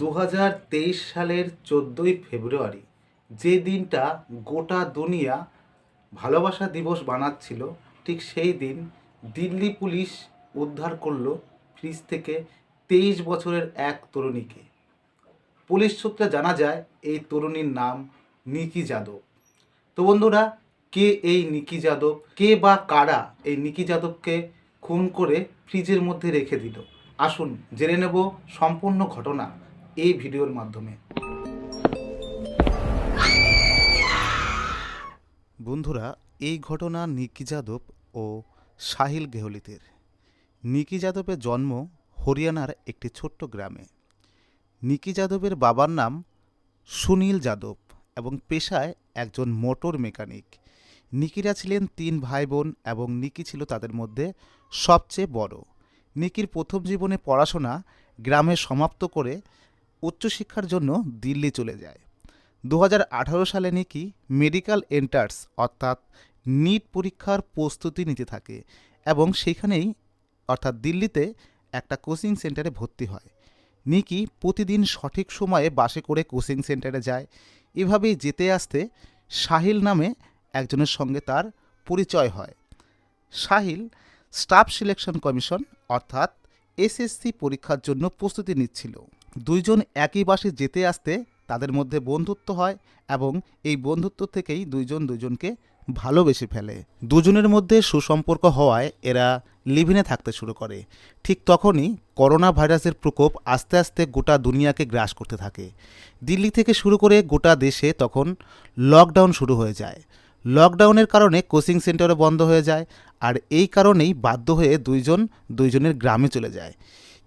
দু হাজার তেইশ সালের চোদ্দোই ফেব্রুয়ারি যে দিনটা গোটা দুনিয়া ভালোবাসা দিবস বানাচ্ছিল, ঠিক সেই দিন দিল্লি পুলিশ উদ্ধার করল ফ্রিজ থেকে তেইশ বছরের এক তরুণীকে। পুলিশ সূত্রে জানা যায়, এই তরুণীর নাম নিকি যাদব। তো বন্ধুরা, কে এই নিকি যাদব? কে বা কারা এই নিকি যাদবকে খুন করে ফ্রিজের মধ্যে রেখে দিল? আসুন জেনে নেব সম্পূর্ণ ঘটনা। এই ভিডিওর মাধ্যমে। বন্ধুরা, এই ঘটনা নিকি যাদব ও সাহিল গেহলিতের। নিকি যাদবের জন্ম হরিয়ানার একটি ছোট্ট গ্রামে। নিকি যাদবের বাবার নাম সুনীল যাদব এবং পেশায় একজন মোটর মেকানিক। নিকিরা ছিলেন তিন ভাই বোন এবং নিকি ছিল তাদের মধ্যে সবচেয়ে বড়। নিকির প্রথম জীবনে পড়াশোনা গ্রামে সমাপ্ত করে উচ্চশিক্ষার জন্য দিল্লি চলে যায়। দু হাজার আঠারো সালে নিকি মেডিকেল এন্টার্স অর্থাৎ নিট পরীক্ষার প্রস্তুতি নিতে থাকে এবং সেইখানেই অর্থাৎ দিল্লিতে একটা কোচিং সেন্টারে ভর্তি হয়। নিকি প্রতিদিন সঠিক সময়ে বাসে করে কোচিং সেন্টারে যায়। এভাবেই যেতে আসতে সাহিল নামে একজনের সঙ্গে তার পরিচয় হয়। সাহিল স্টাফ সিলেকশন কমিশন অর্থাৎ এসএসসি পরীক্ষার জন্য প্রস্তুতি নিচ্ছিল। দুইজন একই বাসে যেতে আসতে তাদের মধ্যে বন্ধুত্ব হয় এবং এই বন্ধুত্ব থেকেই দুইজন দুজনকে ভালোবেসে ফেলে। দুজনের মধ্যে সুসম্পর্ক হওয়ায় এরা লিভিনে থাকতে শুরু করে। ঠিক তখনই করোনা ভাইরাসের প্রকোপ আস্তে আস্তে গোটা দুনিয়াকে গ্রাস করতে থাকে। দিল্লি থেকে শুরু করে গোটা দেশে তখন লকডাউন শুরু হয়ে যায়। লকডাউনের কারণে কোচিং সেন্টারও বন্ধ হয়ে যায় আর এই কারণেই বাধ্য হয়ে দুইজন দুইজনের গ্রামে চলে যায়।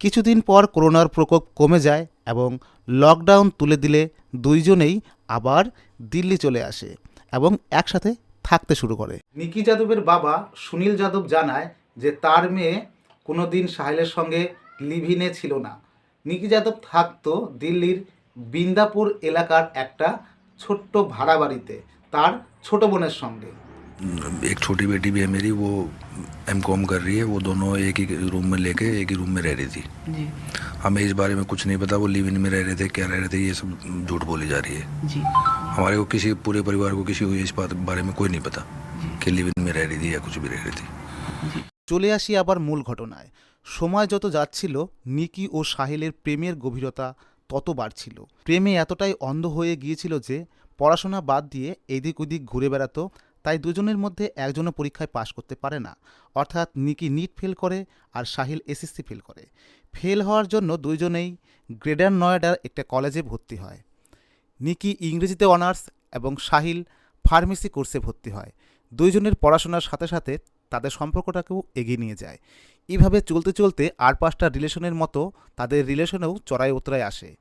কিছুদিন পর করোনার প্রকোপ কমে যায় এবং লকডাউন তুলে দিলে দুইজনেই আবার দিল্লি চলে আসে এবং একসাথে থাকতে শুরু করে। নিকি যাদবের বাবা সুনীল যাদব জানায় যে তার মেয়ে কোনোদিন সাহেলের সঙ্গে লিভিনে ছিল না। নিকি যাদব থাকতো দিল্লির বিন্দাপুর এলাকার একটা ছোট্ট ভাড়া বাড়িতে তার ছোট বোনের সঙ্গে। एक छोटी बेटी भी है मेरी वो एम कॉम कर रही है वो दोनों एक ही रूम में लेके एक ही रूम में रह रही थी जी हमें इस बारे में कुछ नहीं पता वो लिव इन में रह रहे थे क्या रह रहे थे ये सब झूठ बोली जा रही है जी हमारे को किसी पूरे परिवार को किसी को इस बात बारे में कोई नहीं पता जी कि लिव इन में रह रही थी या कुछ भी रह रही थी চলে আসি আবার মূল ঘটনায় সময় যত যাচ্ছিল নিকি ও সাহিলের প্রেমের গভীরতা তত বাড়ছিল প্রেমে এতটাই অন্ধ হয়ে গিয়েছিল যে পড়াশোনা বাদ দিয়ে এদিক ওদিক ঘুরে বেড়াতো তাই দুজনের মধ্যে একজনও পরীক্ষায় পাশ করতে পারে না। অর্থাৎ নিকি নিট ফেল করে আর সাহিল এসএসসি ফেল করে। ফেল হওয়ার জন্য দুইজনেই গ্রেটার নয়ডার একটা কলেজে ভর্তি হয়। নিকি ইংরেজিতে অনার্স এবং সাহিল ফার্মেসি কোর্সে ভর্তি হয়। দুইজনের পড়াশোনার সাথে সাথে তাদের সম্পর্কটাকেও এগিয়ে নিয়ে যায়। এইভাবে চলতে চলতে আর পাঁচটা রিলেশনের মতো তাদের রিলেশনেও চড়াই উতরায় আসে।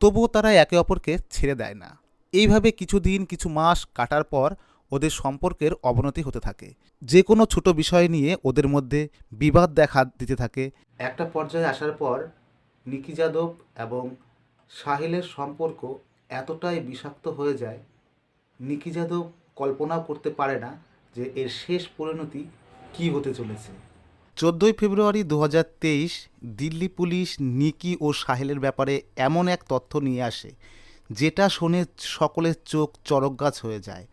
তবুও তারা একে অপরকে ছেড়ে দেয় না। এইভাবে কিছু দিন কিছু মাস কাটার পর ওদের সম্পর্কের অবনতি হতে থাকে। যে কোনো ছোট বিষয় নিয়ে ওদের মধ্যে বিবাদ দেখা দিতে থাকে। একটা পর্যায়ে আসার পর নিকি যাদব এবং সাহিলের সম্পর্ক এতটাই বিষাক্ত হয়ে যায় নিকি যাদব কল্পনাও করতে পারে না যে এর শেষ পরিণতি কী হতে চলেছে। চোদ্দোই ফেব্রুয়ারি দু হাজার তেইশ দিল্লি পুলিশ নিকি ও সাহেলের ব্যাপারে এমন এক তথ্য নিয়ে আসে যেটা শুনে সকলের চোখ চরক গাছ হয়ে যায়।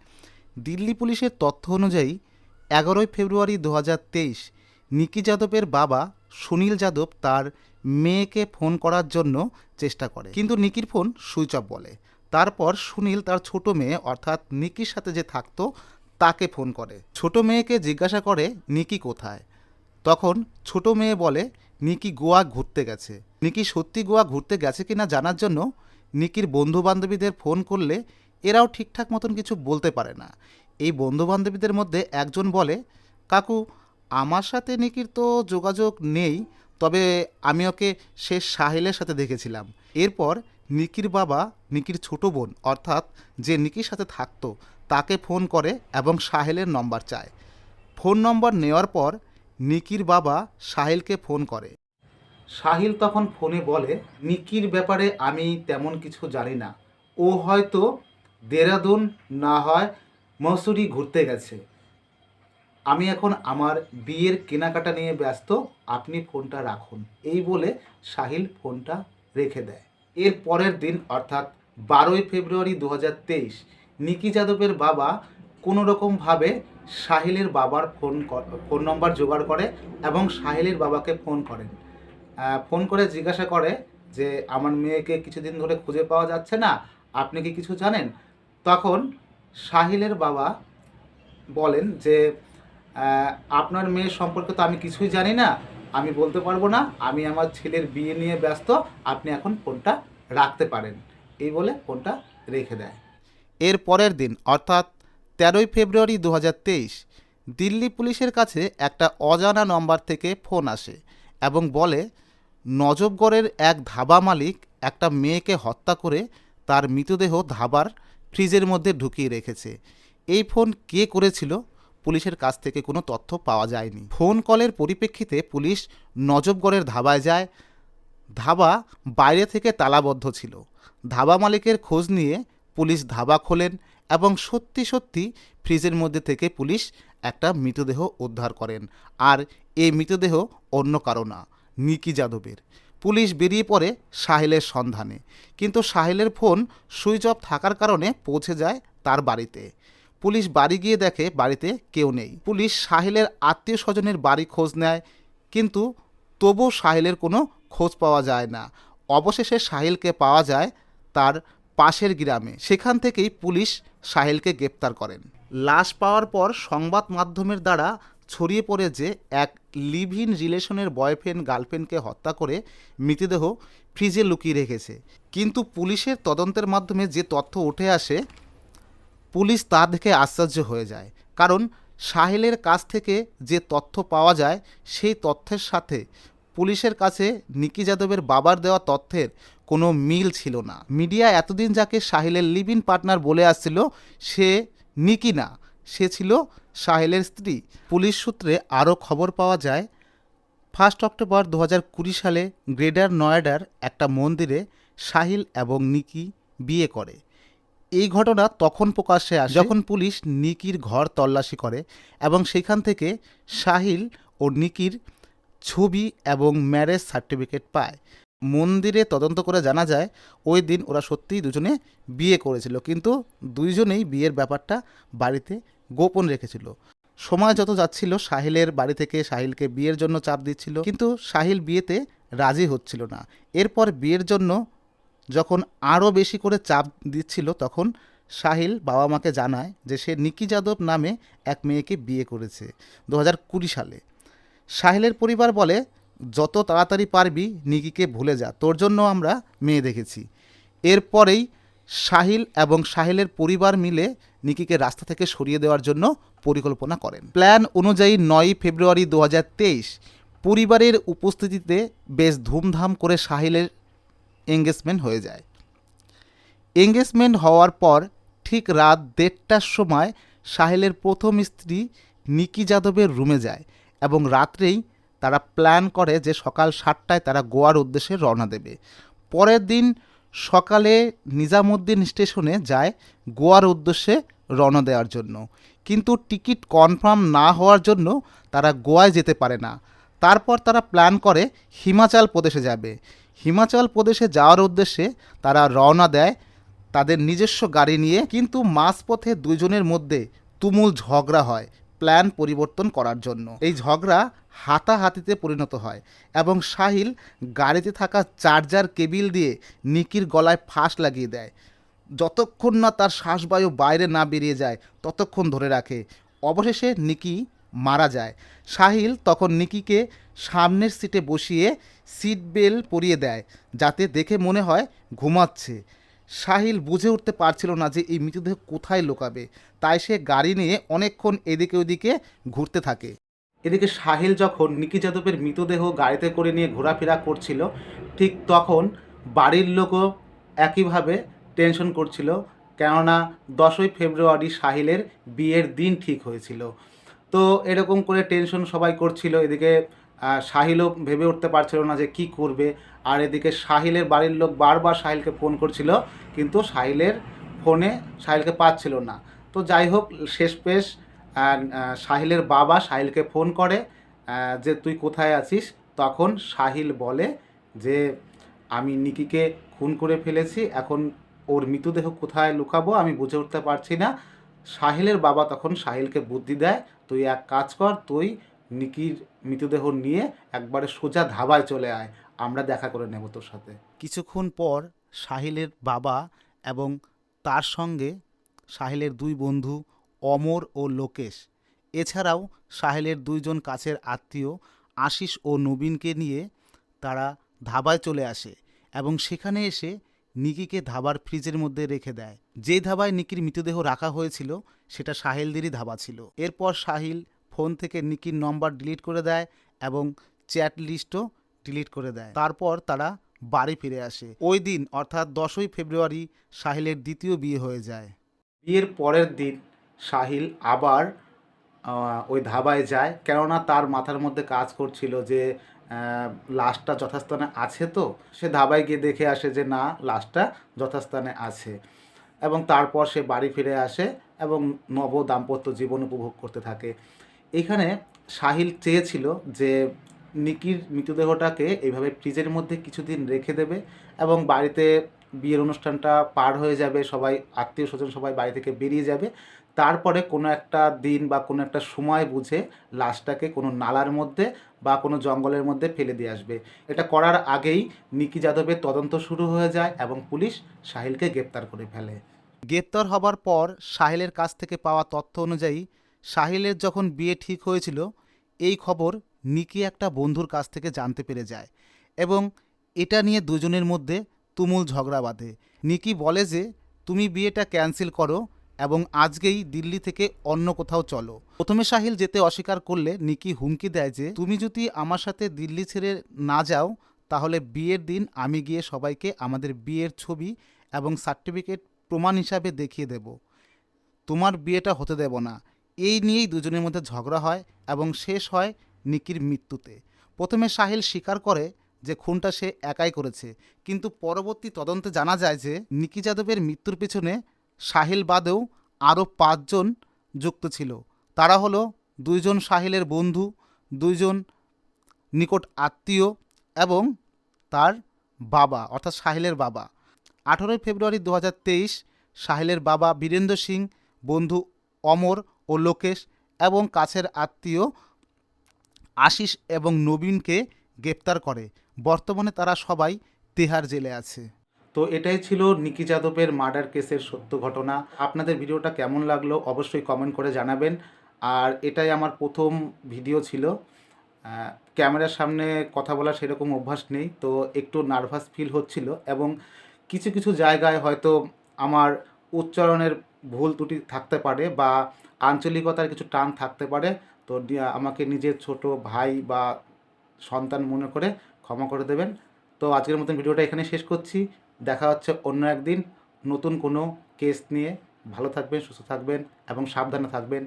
দিল্লি পুলিশের তথ্য অনুযায়ী, এগারোই ফেব্রুয়ারি দু তেইশ নিকি যাদবের বাবা সুনীল যাদব তার মেয়েকে ফোন করার জন্য চেষ্টা করে। কিন্তু নিকির ফোন সুইচ অফ বলে। তারপর সুনীল তার ছোট মেয়ে, অর্থাৎ নিকির সাথে যে থাকতো, তাকে ফোন করে। ছোট মেয়েকে জিজ্ঞাসা করে, নিকি কোথায়? তখন ছোট মেয়ে বলে, নিকি গোয়া ঘুরতে গেছে। নিকি সত্যি গোয়া ঘুরতে গেছে কিনা জানার জন্য নিকির বন্ধু বান্ধবীদের ফোন করলে এরাও ঠিকঠাক মতন কিছু বলতে পারে না। এই বন্ধু বান্ধবীদের মধ্যে একজন বলে, কাকু, আমার সাথে নিকির তো যোগাযোগ নেই, তবে আমি ওকে সে সাহেলের সাথে দেখেছিলাম। এরপর নিকির বাবা, নিকির ছোট বোন, অর্থাৎ যে নিকির সাথে থাকতো, তাকে ফোন করে এবং সাহেলের নম্বর চায়। ফোন নম্বর নেওয়ার পর নিকির বাবা সাহিলকে ফোন করে। সাহিল তখন ফোনে বলে, নিকির ব্যাপারে আমি তেমন কিছু জানি না। ও হয়তো দেরাদুন না হয় মসুরি ঘুরতে গেছে। আমি এখন আমার বিয়ের কেনাকাটা নিয়ে ব্যস্ত, আপনি ফোনটা রাখুন। এই বলে সাহিল ফোনটা রেখে দেয়। এর পরের দিন, অর্থাৎ বারোই ফেব্রুয়ারি দু নিকি যাদবের বাবা কোনো রকমভাবে সাহিলের বাবার ফোন ফোন নম্বর জোগাড় করে এবং সাহিলের বাবাকে ফোন করেন। ফোন করে জিজ্ঞাসা করে যে, আমার মেয়েকে কিছুদিন ধরে খুঁজে পাওয়া যাচ্ছে না, আপনি কি কিছু জানেন? তখন সাহিলের বাবা বলেন যে আপনার মেয়ের সম্পর্কে তো আমি কিছুই জানি না। আমি বলতে পারব না। আমি আমার ছেলের বিয়ে নিয়ে ব্যস্ত। আপনি এখন ফোনটা রাখতে পারেন। এই বলে ফোনটা রেখে দেয়। এর পরের দিন, অর্থাৎ তেরোই ফেব্রুয়ারি দু হাজার তেইশ, দিল্লি পুলিশের কাছে একটা অজানা নম্বর থেকে ফোন আসে এবং বলে নজবগড়ের এক ধাবা মালিক একটা মেয়েকে হত্যা করে তার মৃতদেহ ধাবার ফ্রিজের মধ্যে ঢুকিয়ে রেখেছে। এই ফোন কে করেছিল? পুলিশের কাছ থেকে কোনো তথ্য পাওয়া যায়নি। ফোন কলের পরিপ্রেক্ষিতে পুলিশ নজবগড়ের ধাবায় যায়। ধাবা বাইরে থেকে তালাবদ্ধ ছিল। ধাবা মালিকের খোঁজ নিয়ে পুলিশ ধাবা খোলেন এবং সত্যি সত্যি ফ্রিজের মধ্যে থেকে পুলিশ একটা মৃতদেহ উদ্ধার করেন। আর এই মৃতদেহ অন্য কারও না, নিকি যাদবের। পুলিশ বেরিয়ে পড়ে সাহিলের সন্ধানে। কিন্তু সাহিলের ফোন সুইচ অফ থাকার কারণে পৌঁছে যায় তার বাড়িতে। পুলিশ বাড়ি গিয়ে দেখে বাড়িতে কেউ নেই। পুলিশ সাহিলের আত্মীয় স্বজনের বাড়ি খোঁজ নেয়, কিন্তু তবুও সাহিলের কোনো খোঁজ পাওয়া যায় না। অবশেষে সাহিলকে পাওয়া যায় তার পাশের গ্রামে। সেখান থেকেই পুলিশ সাহিলকে গ্রেপ্তার করেন। লাশ পাওয়ার পর সংবাদ মাধ্যমের দ্বারা ছড়িয়ে পড়ে যে এক লিভ ইন রিলেশনের বয়ফ্রেন্ড গার্লফ্রেন্ডকে হত্যা করে মৃতদেহ ফ্রিজে লুকিয়ে রেখেছে। কিন্তু পুলিশের তদন্তের মাধ্যমে যে তথ্য উঠে আসে, পুলিশ তা দেখে আশ্চর্য হয়ে যায়। কারণ সাহেলের কাছ থেকে যে তথ্য পাওয়া যায়, সেই তথ্যের সাথে পুলিশের কাছে নিকি যাদবের বাবার দেওয়া তথ্যের কোনো মিল ছিল না। মিডিয়া এতদিন যাকে সাহিলের লিভ ইন পার্টনার বলে আসছিল, সে নিকি না। সে ছিল সাহেলের স্ত্রী। পুলিশ সূত্রে আরও খবর পাওয়া যায়, ফার্স্ট অক্টোবর দু হাজার কুড়ি সালে গ্রেটার নয়ডার একটা মন্দিরে সাহিল এবং নিকি বিয়ে করে। এই ঘটনা তখন প্রকাশ্যে আসে। যখন পুলিশ নিকির ঘর তল্লাশি করে এবং সেখান থেকে সাহিল ও নিকির ছবি এবং ম্যারেজ সার্টিফিকেট পায়। মন্দিরে তদন্ত করে জানা যায়, ওই দিন ওরা সত্যিই দুজনে বিয়ে করেছিল। কিন্তু দুইজনেই বিয়ের ব্যাপারটা বাড়িতে গোপন রেখেছিল। সময় যত যাচ্ছিল, সাহিলের বাড়ি থেকে সাহিলকে বিয়ের জন্য চাপ দিচ্ছিল। কিন্তু সাহিল বিয়েতে রাজি হচ্ছিল না। এরপর বিয়ের জন্য যখন আরও বেশি করে চাপ দিচ্ছিল, তখন সাহিল বাবা মাকে জানায় যে সে নিকি যাদব নামে এক মেয়েকে বিয়ে করেছে দু হাজার কুড়ি সালে। সাহিলের পরিবার বলে, যত তাড়াতাড়ি পারবি, নিকিকে ভুলে যা। তোর জন্য আমরা মেয়ে দেখেছি। এরপরেই সাহিল এবং সাহিলের পরিবার মিলে নিকিকে রাস্তা থেকে সরিয়ে দেওয়ার জন্য পরিকল্পনা করেন। প্ল্যান অনুযায়ী নয়ই ফেব্রুয়ারি দু হাজার তেইশ পরিবারের উপস্থিতিতে বেশ ধুমধাম করে সাহিলের এঙ্গেজমেন্ট হয়ে যায়। এঙ্গেজমেন্ট হওয়ার পর ঠিক রাত দেড়টার সময় সাহেলের প্রথম স্ত্রী নিকি যাদবের রুমে যায় এবং রাত্রেই তারা প্ল্যান করে যে সকাল সাতটায় তারা গোয়ার উদ্দেশ্যে রওনা দেবে। পরের দিন সকালে নিজামুদ্দিন স্টেশনে যায় গোয়ার উদ্দেশ্যে রওনা দেওয়ার জন্য। কিন্তু টিকিট কনফার্ম না হওয়ার জন্য তারা গোয়ায় যেতে পারে না। তারপর তারা প্ল্যান করে হিমাচল প্রদেশে যাবে। হিমাচল প্রদেশে যাওয়ার উদ্দেশ্যে তারা রওনা দেয় তাদের নিজস্ব গাড়ি নিয়ে। কিন্তু মাঝপথে দুজনের মধ্যে তুমুল ঝগড়া হয়। প্ল্যান পরিবর্তন করার জন্য। এই ঝগড়া হাতাহাতিতে পরিণত হয় এবং সাহিল গাড়িতে থাকা চার্জার কেবিল দিয়ে নিকির গলায় ফাঁস লাগিয়ে দেয়। যতক্ষণ না তার শ্বাসবায়ু বাইরে না বেরিয়ে যায়, ততক্ষণ ধরে রাখে। অবশেষে নিকি মারা যায়। সাহিল তখন নিকিকে সামনের সিটে বসিয়ে সিট বেল্ট পরিয়ে দেয়, যাতে দেখে মনে হয় ঘুমাচ্ছে। সাহিল বুঝে উঠতে পারছিল না যে এই মৃতদেহ কোথায় লুকাবে। তাই সে গাড়ি নিয়ে অনেকক্ষণ এদিকে ওদিকে ঘুরতে থাকে। এদিকে সাহিল যখন নিকি যাদবের মৃতদেহ গাড়িতে করে নিয়ে ঘোরাফেরা করছিল, ঠিক তখন বাড়ির লোকও একইভাবে টেনশন করছিল, কেননা দশই ফেব্রুয়ারি সাহিলের বিয়ের দিন ঠিক হয়েছিল। তো এরকম করে টেনশন সবাই করছিল। এদিকে সাহিলও ভেবে উঠতে পারছিল না যে কি করবে। আর এদিকে সাহিলের বাড়ির লোক বারবার সাহিলকে ফোন করছিল, কিন্তু সাহিলের ফোনে সাহিলকে পাচ্ছিল না। তো যাই হোক, শেষ পেশ সাহিলের বাবা সাহিলকে ফোন করে যে তুই কোথায় আছিস? তখন সাহিল বলে যে, আমি নিকিকে খুন করে ফেলেছি, এখন ওর মৃতদেহ কোথায় লুকাবো আমি বুঝে উঠতে পারছি না। সাহিলের বাবা তখন সাহিলকে বুদ্ধি দেয়, তুই এক কাজ কর, তুই নিকির মৃতদেহ নিয়ে একবারে সোজা ধাবায় চলে আয়, আমরা দেখা করে নেব তোর সাথে। কিছুক্ষণ পর সাহিলের বাবা এবং তার সঙ্গে সাহিলের দুই বন্ধু অমর ও লোকেশ। এছাড়াও সাহেলের দুইজন কাছের আত্মীয় আশিস ও নবীনকে নিয়ে তারা ধাবায় চলে আসে এবং সেখানে এসে নিকিকে ধাবার ফ্রিজের মধ্যে রেখে দেয়। যে ধাবায় নিকির মৃতদেহ রাখা হয়েছিল, সেটা সাহিলদেরই ধাবা ছিল। এরপর সাহিল ফোন থেকে নিকির নম্বর ডিলিট করে দেয় এবং চ্যাট লিস্টও ডিলিট করে দেয়। তারপর তারা বাড়ি ফিরে আসে। ওই দিন, অর্থাৎ দশই ফেব্রুয়ারি, সাহিলের দ্বিতীয় বিয়ে হয়ে যায়। বিয়ের পরের দিন সাহিল আবার ওই ধাবায় যায়। কেননা তার মাথার মধ্যে কাজ করছিল যে লাশটা যথাস্থানে আছে তো? সে ধাবায় গিয়ে দেখে আসে যে, না, লাশটা যথাস্থানে আছে। এবং তারপর সে বাড়ি ফিরে আসে এবং নব দাম্পত্য জীবন উপভোগ করতে থাকে। এখানে সাহিল চেয়েছিল যে নিকির মৃতদেহটাকে এইভাবে ফ্রিজের মধ্যে কিছুদিন রেখে দেবে এবং বাড়িতে বিয়ের অনুষ্ঠানটা পার হয়ে যাবে, সবাই আত্মীয় স্বজন সবাই বাড়ি থেকে বেরিয়ে যাবে। তারপরে কোনো একটা দিন বা কোনো একটা সময় বুঝে লাশটাকে কোনো নালার মধ্যে বা কোনো জঙ্গলের মধ্যে ফেলে দিয়ে আসবে। এটা করার আগেই নিকি যাদবের তদন্ত শুরু হয়ে যায় এবং পুলিশ সাহিলকে গ্রেপ্তার করে ফেলে। গ্রেপ্তার হবার পর সাহিলের কাছ থেকে পাওয়া তথ্য অনুযায়ী সাহিলের যখন বিয়ে ঠিক হয়েছিল, এই খবর নিকি একটা বন্ধুর কাছ থেকে জানতে পেরে যায় এবং এটা নিয়ে দুজনের মধ্যে তুমুল ঝগড়া বাঁধে। নিকি বলে যে, তুমি বিয়েটা ক্যান্সেল করো এবং আজকেই দিল্লি থেকে অন্য কোথাও চলো। প্রথমে সাহিল যেতে অস্বীকার করলে নিকি হুমকি দেয় যে, তুমি যদি আমার সাথে দিল্লি ছেড়ে না যাও, তাহলে বিয়ের দিন আমি গিয়ে সবাইকে আমাদের বিয়ের ছবি এবং সার্টিফিকেট প্রমাণ হিসাবে দেখিয়ে দেব। তোমার বিয়েটা হতে দেব না। এই নিয়েই দুজনের মধ্যে ঝগড়া হয় এবং শেষ হয় নিকির মৃত্যুতে। প্রথমে সাহিল স্বীকার করে যে খুনটা সে একাই করেছে, কিন্তু পরবর্তী তদন্তে জানা যায় যে নিকি যাদবের মৃত্যুর পেছনে সাহিল বাদেও আরও পাঁচজন যুক্ত ছিল। তারা হলো দুইজন সাহিলের বন্ধু, দুইজন নিকট আত্মীয় এবং তার বাবা, অর্থাৎ সাহিলের বাবা। আঠেরোই ফেব্রুয়ারি দু হাজার তেইশ সাহিলের বাবা বীরেন্দ্র সিং, বন্ধু অমর ও লোকেশ এবং কাছের আত্মীয় আশিস এবং নবীনকে গ্রেপ্তার করে। বর্তমানে তারা সবাই তেহার জেলে আছে। তো এটাই ছিল নিকি যাদবের মার্ডার কেসের সত্য ঘটনা। আপনাদের ভিডিওটা কেমন লাগল অবশ্যই কমেন্ট করে জানাবেন। আর এটাই আমার প্রথম ভিডিও ছিল। ক্যামেরার সামনে কথা বলার সেরকম অভ্যাস নেই, তো একটু নার্ভাস ফিল হচ্ছিল এবং কিছু কিছু জায়গায় হয়তো আমার উচ্চারণের ভুল ত্রুটি থাকতে পারে বা আঞ্চলিকতার কিছু টান থাকতে পারে, তো আমাকে নিজের ছোট ভাই বা সন্তান মনে করে ক্ষমা করে দেবেন। তো আজকের মতন ভিডিওটা এখানে শেষ করছি। দেখা হচ্ছে অন্য একদিন নতুন কোনো কেস নিয়ে। ভালো থাকবেন, সুস্থ থাকবেন এবং সাবধানে থাকবেন।